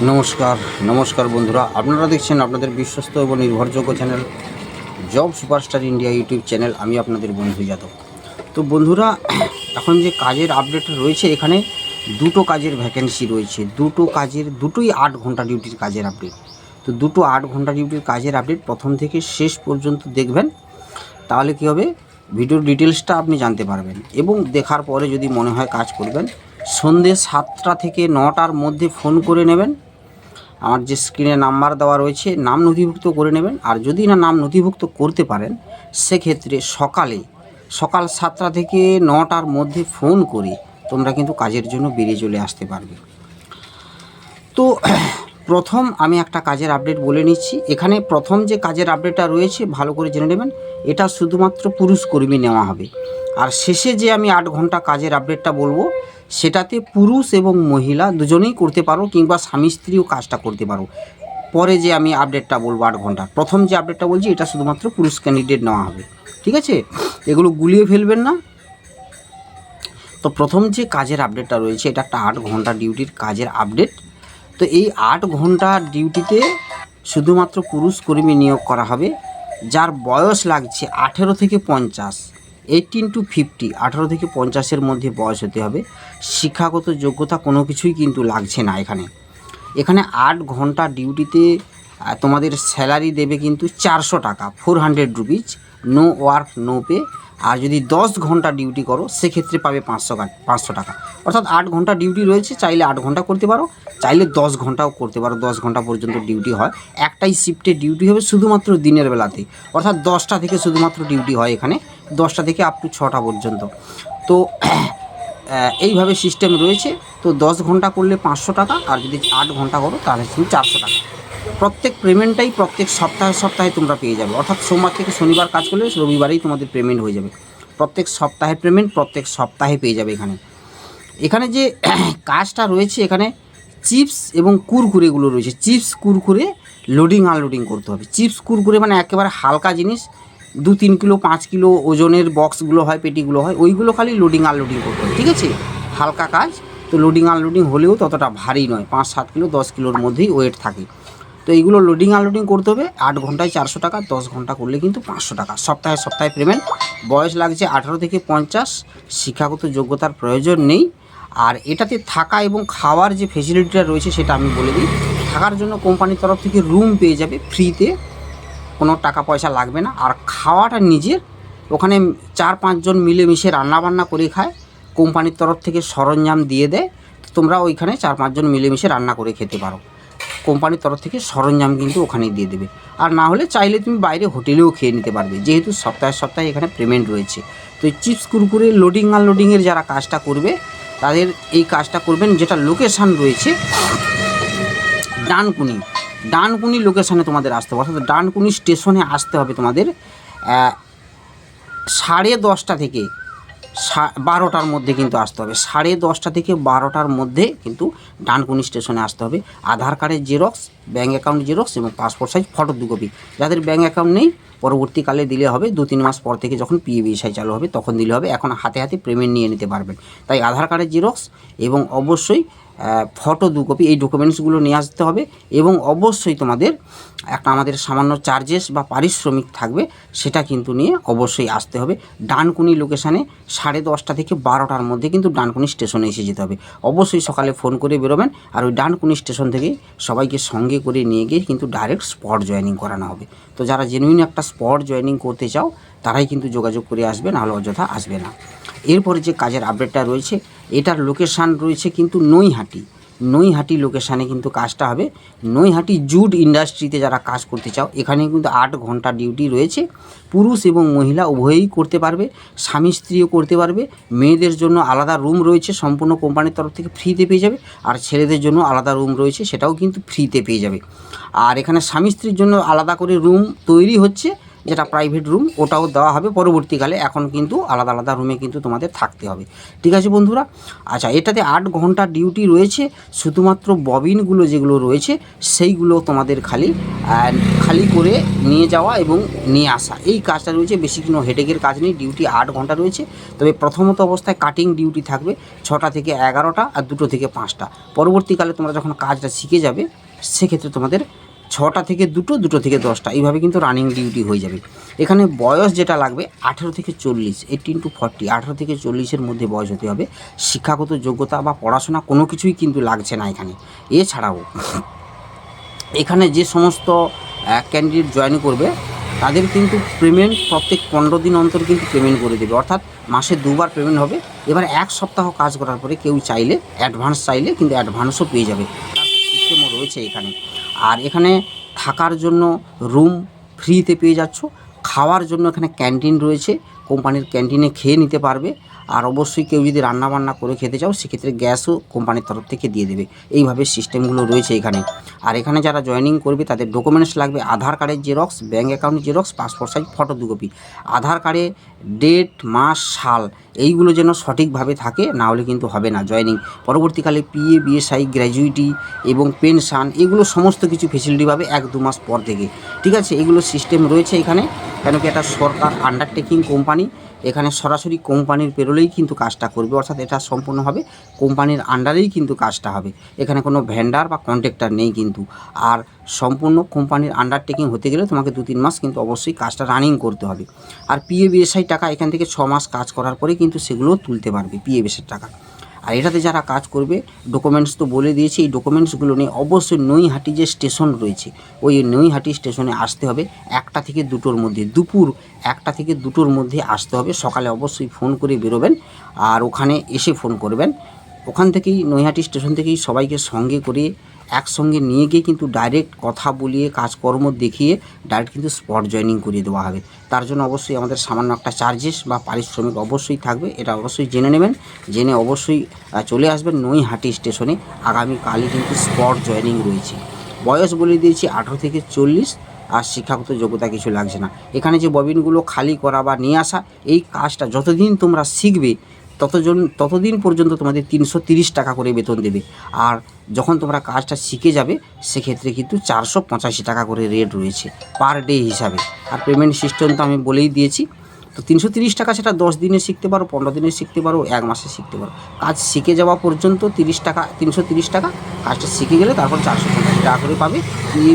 নমস্কার নমস্কার বন্ধুরা। আপনারা দেখছেন আপনাদের বিশ্বস্ত এবং নির্ভরযোগ্য channel job superstar India YouTube channel. আমি আপনাদের বন্ধু যাদব। তো বন্ধুরা, এখন যে কাজের আপডেট রয়েছে, এখানে দুটো কাজের ভ্যাকেন্সি রয়েছে। দুটো কাজের, দুটোই আট ঘণ্টা ডিউটির কাজের আপডেট তো দুটো আট ঘণ্টা ডিউটির কাজের আপডেট প্রথম থেকে শেষ পর্যন্ত দেখবেন। তাহলে কী হবে? ভিডিওর ডিটেলসটা আপনি জানতে পারবেন। এবং দেখার পরে যদি মনে হয় কাজ করবেন সন্ধ্যে সাতটা থেকে নটার মধ্যে ফোন করে নেবেন। আমার যে স্ক্রিনে নাম্বার দেওয়া রয়েছে, নাম নথিভুক্ত করে নেবেন। আর যদি না নাম নথিভুক্ত করতে পারেন, সেক্ষেত্রে সকালে, সকাল সাতটা থেকে নটার মধ্যে ফোন করে তোমরা কিন্তু কাজের জন্য বেরিয়ে চলে আসতে পারবে। তো প্রথম আমি একটা কাজের আপডেট বলে নিচ্ছি। এখানে প্রথম যে কাজের আপডেটটা রয়েছে, ভালো করে জেনে নেবেন। এটা শুধুমাত্র পুরুষ কর্মী নেওয়া হবে। আর শেষে যে আমি আট ঘণ্টা কাজের আপডেটটা বলব সেটাতে পুরুষ এবং মহিলা দুজনেই করতে পারো কিংবা স্বামী স্ত্রীও কাজটা করতে পারো। পরে যে আমি আপডেটটা বলব আট ঘণ্টা। প্রথম যে আপডেটটা বলছি, এটা শুধুমাত্র পুরুষ ক্যান্ডিডেট নেওয়া হবে। ঠিক আছে? এগুলো গুলিয়ে ফেলবেন না। তো প্রথম যে কাজের আপডেটটা রয়েছে, এটা একটা আট ঘণ্টা ডিউটির কাজের আপডেট তো এই আট ঘণ্টা ডিউটিতে শুধুমাত্র পুরুষ কর্মী নিয়োগ করা হবে, যার বয়স লাগছে আঠেরো থেকে পঞ্চাশ। এইটিন টু ফিফটি আঠারো থেকে পঞ্চাশের মধ্যে বয়স হতে হবে। শিক্ষাগত যোগ্যতা কোনো কিছুই কিন্তু লাগছে না এখানে। এখানে আট ঘণ্টা ডিউটিতে তোমাদের স্যালারি দেবে কিন্তু চারশো টাকা four hundred rupees no work no pay আর যদি দশ ঘণ্টা ডিউটি করো, সেক্ষেত্রে পাবে পাঁচশো পাঁচশো টাকা। অর্থাৎ আট ঘণ্টা ডিউটি রয়েছে, চাইলে আট ঘণ্টা করতে পারো, চাইলে দশ ঘন্টাও করতে পারো, দশ ঘণ্টা পর্যন্ত ডিউটি হয়। একটাই শিফটে ডিউটি হবে শুধুমাত্র দিনের বেলাতে অর্থাৎ দশটা থেকে শুধুমাত্র ডিউটি হয় এখানে, দশটা থেকে আপ টু ছটা পর্যন্ত। তো এইভাবে সিস্টেম রয়েছে। তো দশ ঘণ্টা করলে পাঁচশো টাকা, আর যদি আট ঘণ্টা করো, তাহলে তুমি চারশো টাকা। প্রত্যেক পেমেন্টটাই প্রত্যেক সপ্তাহে সপ্তাহে তোমরা পেয়ে যাবে। অর্থাৎ সোমবার থেকে শনিবার কাজ করলে রবিবারেই তোমাদের পেমেন্ট হয়ে যাবে। প্রত্যেক সপ্তাহে পেমেন্ট প্রত্যেক সপ্তাহে পেয়ে যাবে এখানে। এখানে যে কাজটা রয়েছে, এখানে চিপস এবং কুরকুরেগুলো রয়েছে। চিপস, কুরকুরে লোডিং আনলোডিং করতে হবে। চিপস, কুরকুরে মানে একেবারে হালকা জিনিস। দু, তিন কিলো, পাঁচ কিলো ওজনের বক্সগুলো হয়, পেটিগুলো হয়, ওইগুলো খালি লোডিং আনলোডিং করতে হবে, ঠিক আছে? হালকা কাজ। তো লোডিং আনলোডিং হলেও ততটা ভারী নয়, পাঁচ, সাত কিলো, দশ কিলোর মধ্যেই ওয়েট থাকে। তো এইগুলো লোডিং আনলোডিং করতে হবে। আট ঘন্টায় চারশো টাকা, দশ ঘণ্টা করলে কিন্তু পাঁচশো টাকা। সপ্তাহে সপ্তাহে পেমেন্ট বয়স লাগছে আঠারো থেকে পঞ্চাশ। শিক্ষাগত যোগ্যতার প্রয়োজন নেই। আর এটাতে থাকা এবং খাওয়ার যে ফেসিলিটিটা রয়েছে সেটা আমি বলে দিই। থাকার জন্য কোম্পানির তরফ থেকে রুম পেয়ে যাবে ফ্রিতে কোনো টাকা পয়সা লাগবে না। আর খাওয়াটা নিজের। ওখানে চার পাঁচজন মিলেমিশে রান্নাবান্না করে খায়। কোম্পানির তরফ থেকে সরঞ্জাম দিয়ে দেয়। তোমরা ওইখানে চার পাঁচজন মিলেমিশে রান্না করে খেতে পারো। কোম্পানির তরফ থেকে সরঞ্জাম কিন্তু ওখানে দিয়ে দেবে। আর না হলে চাইলে তুমি বাইরে হোটেলেও খেয়ে নিতে পারবে। যেহেতু সপ্তাহে সপ্তাহে এখানে পেমেন্ট রয়েছে। তো এই চিপস, কুরকুরে লোডিং আনলোডিংয়ের যারা কাজটা করবে তাদের এই কাজটা করবেন, যেটা লোকেশান রয়েছে, ডানকুনি। ডানকুনি লোকেশানে তোমাদের আসতে হবে। অর্থাৎ ডানকুনি স্টেশনে আসতে হবে তোমাদের সাড়ে দশটা থেকে বারোটার মধ্যে কিন্তু আসতে হবে। সাড়ে দশটা থেকে বারোটার মধ্যে কিন্তু ডানকুনি স্টেশনে আসতে হবে। আধার কার্ডের জেরক্স, ব্যাঙ্ক অ্যাকাউন্ট জেরক্স এবং পাসপোর্ট সাইজ, ফটো দু কপি। যাদের ব্যাঙ্ক অ্যাকাউন্ট নেই, পরবর্তীকালে দিলে হবে। দু তিন মাস পর থেকে যখন পিএবিএসআই চালু হবে, তখন দিলে হবে। এখন হাতে হাতে পেমেন্ট নিয়ে নিতে পারবেন। তাই আধার কার্ডের জেরক্স এবং অবশ্যই ফটো দু কপি এই ডকুমেন্টসগুলো নিয়ে আসতে হবে এবং অবশ্যই তোমাদের একটা আমাদের সামান্য চার্জেস বা পারিশ্রমিক থাকবে সেটা কিন্তু নিয়ে অবশ্যই আসতে হবে। ডানকুনি লোকেশানে সাড়ে দশটা থেকে বারোটার মধ্যে কিন্তু ডানকুনি স্টেশনে এসে যেতে হবে। অবশ্যই সকালে ফোন করে বেরোবেন আর ওই ডানকুনি স্টেশন থেকে সবাইকে সঙ্গে করে নিয়ে গিয়ে কিন্তু ডাইরেক্ট স্পট জয়েনিং করানো হবে। তো যারা জেনুইন একটা স্পট জয়েনিং করতে চাও, তারাই কিন্তু যোগাযোগ করে আসবে, নাহলে অযথা আসবে না। এরপরে যে কাজের আপডেটটা রয়েছে এটার লোকেশান রয়েছে কিন্তু নৈহাটি। নৈহাটি লোকেশানে কিন্তু কাজটা হবে। নৈহাটি জুট ইন্ডাস্ট্রিতে যারা কাজ করতে চাও, এখানে কিন্তু আট ঘণ্টা ডিউটি রয়েছে। পুরুষ এবং মহিলা উভয়ই করতে পারবে, স্বামী স্ত্রীও করতে পারবে। মেয়েদের জন্য আলাদা রুম রয়েছে, সম্পূর্ণ কোম্পানির তরফ থেকে ফ্রিতে পেয়ে যাবে। আর ছেলেদের জন্য আলাদা রুম রয়েছে, সেটাও কিন্তু ফ্রিতে পেয়ে যাবে। আর এখানে স্বামী স্ত্রীর জন্য আলাদা করে রুম তৈরি হচ্ছে। যেটা প্রাইভেট রুম ওটাও দেওয়া হবে পরবর্তীকালে। এখন কিন্তু আলাদা আলাদা রুমে কিন্তু তোমাদের থাকতে হবে। ঠিক আছে বন্ধুরা? আচ্ছা এটাতে আট ঘণ্টা ডিউটি রয়েছে। শুধুমাত্র ববিনগুলো যেগুলো রয়েছে, সেইগুলো তোমাদের খালি খালি করে নিয়ে যাওয়া এবং নিয়ে আসা। এই কাজটা রয়েছে, বেশি কোনো হেডেকের কাজ নেই। ডিউটি আট ঘণ্টা রয়েছে। তবে প্রথমত অবস্থায় কাটিং ডিউটি থাকবে ছটা থেকে এগারোটা আর দুটো থেকে পাঁচটা। পরবর্তীকালে তোমরা যখন কাজটা শিখে যাবে, সেক্ষেত্রে তোমাদের ছটা থেকে দুটো দুটো থেকে দশটা, এইভাবে কিন্তু রানিং ডিউটি হয়ে যাবে। এখানে বয়স যেটা লাগবে, আঠেরো থেকে চল্লিশ এইটিন টু ফর্টি আঠেরো থেকে চল্লিশের মধ্যে বয়স হতে হবে। শিক্ষাগত যোগ্যতা বা পড়াশোনা কোনো কিছুই কিন্তু লাগছে না এখানে। এছাড়াও, এখানে যে সমস্ত ক্যান্ডিডেট জয়েন করবে, তাদের কিন্তু পেমেন্ট প্রত্যেক পনেরো দিন অন্তর কিন্তু পেমেন্ট করে দেবে। অর্থাৎ মাসে দুবার পেমেন্ট হবে। এবার এক সপ্তাহ কাজ করার পরে কেউ চাইলে অ্যাডভান্স চাইলে কিন্তু অ্যাডভান্সও পেয়ে যাবে। সিস্টেমও রয়েছে এখানে। আর এখানে থাকার জন্য রুম ফ্রিতে পেয়ে যাচ্ছ। খাওয়ার জন্য এখানে ক্যান্টিন রয়েছে। কোম্পানির ক্যান্টিনে খেয়ে নিতে পারবে। আর অবশ্যই কেউ যদি রান্না বান্না করে খেতে চাও, সেক্ষেত্রে গ্যাসও কোম্পানির তরফ থেকে দিয়ে দেবে। এইভাবে সিস্টেমগুলো রয়েছে এখানে। আর এখানে যারা জয়েনিং করবে, তাদের ডকুমেন্টস লাগবে, আধার কার্ডের জেরক্স ব্যাঙ্ক অ্যাকাউন্টের জেরক্স পাসপোর্ট সাইজ ফটো দু কপি আধার কার্ডে ডেট মাস, সাল, এইগুলো যেন সঠিকভাবে থাকে, না হলে কিন্তু হবে না জয়েনিং পরবর্তীকালে পিএ বিএসআই গ্র্যাজুইটি এবং পেনশন এগুলো সমস্ত কিছু ফেসিলিটি পাবে এক দু মাস পর থেকে। ঠিক আছে, এগুলো সিস্টেম রয়েছে এখানে। কেন কি এটা সরকার আন্ডারটেকিং কোম্পানি এখানে সরাসরি কোম্পানির পেরোলেই কিন্তু কাজটা করবে, অর্থাৎ এটা সম্পূর্ণভাবে কোম্পানির আন্ডারেই কিন্তু কাজটা হবে। এখানে কোনো ভেন্ডার বা কন্ট্রাক্টর নেই কিন্তু। আর সম্পূর্ণ কোম্পানির আন্ডারটেকিং হতে গেলে তোমাকে দু তিন মাস কিন্তু অবশ্যই কাজটা রানিং করতে হবে। আর পিএ বিএসআই টাকা এখান থেকে ছ মাস কাজ করার পরে কিন্তু সেগুলো তুলতে পারবে পিএ বিএসের টাকা। আর এটাতে যারা কাজ করবে ডকুমেন্টস তো বলে দিয়েছি, এই ডকুমেন্টসগুলো নিয়ে অবশ্যই নৈহাটি যে স্টেশন রয়েছে, ওই নৈহাটি স্টেশনে আসতে হবে। একটা থেকে দুটোর মধ্যে, দুপুর একটা থেকে দুটোর মধ্যে আসতে হবে। সকালে অবশ্যই ফোন করে বেরোবেন আর ওখানে এসে ফোন করবেন। ওখান থেকেই, নৈহাটি স্টেশন থেকেই সবাইকে সঙ্গে করে একসঙ্গে নিয়ে গিয়ে কিন্তু ডাইরেক্ট কথা বলিয়ে, কাজকর্ম দেখিয়ে ডাইরেক্ট কিন্তু স্পট জয়েনিং করিয়ে দেওয়া হবে। তার জন্য অবশ্যই আমাদের সামান্য একটা চার্জেস বা পারিশ্রমিক অবশ্যই থাকবে। এটা অবশ্যই জেনে নেবেন। জেনে অবশ্যই চলে আসবেন নৈহাটি স্টেশনে আগামীকালই কিন্তু স্পট জয়েনিং রয়েছে। বয়স বলে দিয়েছি আঠেরো থেকে চল্লিশ। আর শিক্ষাগত যোগ্যতা কিছু লাগছে না। এখানে যে ববিনগুলো খালি করা বা নিয়ে আসা, এই কাজটা যতদিন তোমরা শিখবে ততজন, ততদিন পর্যন্ত তোমাদের তিনশো তিরিশ টাকা করে বেতন দেবে। আর যখন তোমরা কাজটা শিখে যাবে, সেক্ষেত্রে কিন্তু চারশো পঁচাশি টাকা করে রেট রয়েছে পার ডে হিসাবে। আর পেমেন্ট সিস্টেম তো আমি বলেই দিয়েছি তো তিনশো তিরিশ টাকা সেটা দশ দিনে শিখতে পারো, পনেরো দিনে শিখতে পারো, এক মাসে শিখতে পারো। কাজ শিখে যাওয়া পর্যন্ত তিরিশ টাকা, তিনশো তিরিশ টাকা, কাজটা শিখে গেলে তারপর চারশো পঞ্চাশ টাকা করে পাবে।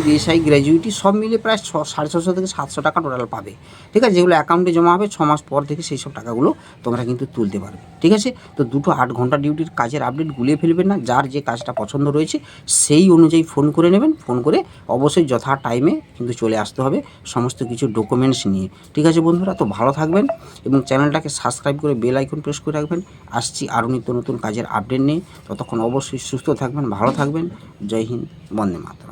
বিএসআই গ্র্যাজুয়েটি সব মিলে প্রায় ছ, সাড়ে ছশো থেকে সাতশো টাকা টোটাল পাবে। ঠিক আছে? যেগুলো অ্যাকাউন্টে জমা হবে, ছ মাস পর থেকে সেই সব টাকাগুলো তোমরা কিন্তু তুলতে পারবে। ঠিক আছে? তো দুটো আট ঘণ্টা ডিউটির কাজের আপডেট গুলিয়ে ফেলবেন না, যার যে কাজটা পছন্দ রয়েছে সেই অনুযায়ী ফোন করে নেবেন। ফোন করে অবশ্যই যথা টাইমে কিন্তু চলে আসতে হবে, সমস্ত কিছু ডকুমেন্টস নিয়ে। ঠিক আছে বন্ধুরা? তো ভালো থাকবেন এবং চ্যানেলটাকে সাবস্ক্রাইব করে বেল আইকন প্রেস করে রাখবেন। আসছি আরও নিত্য নতুন কাজের আপডেট নিয়ে। ততক্ষণ অবশ্যই সুস্থ থাকবেন, ভালো থাকবেন। জয় হিন্দ, বন্দে মাতা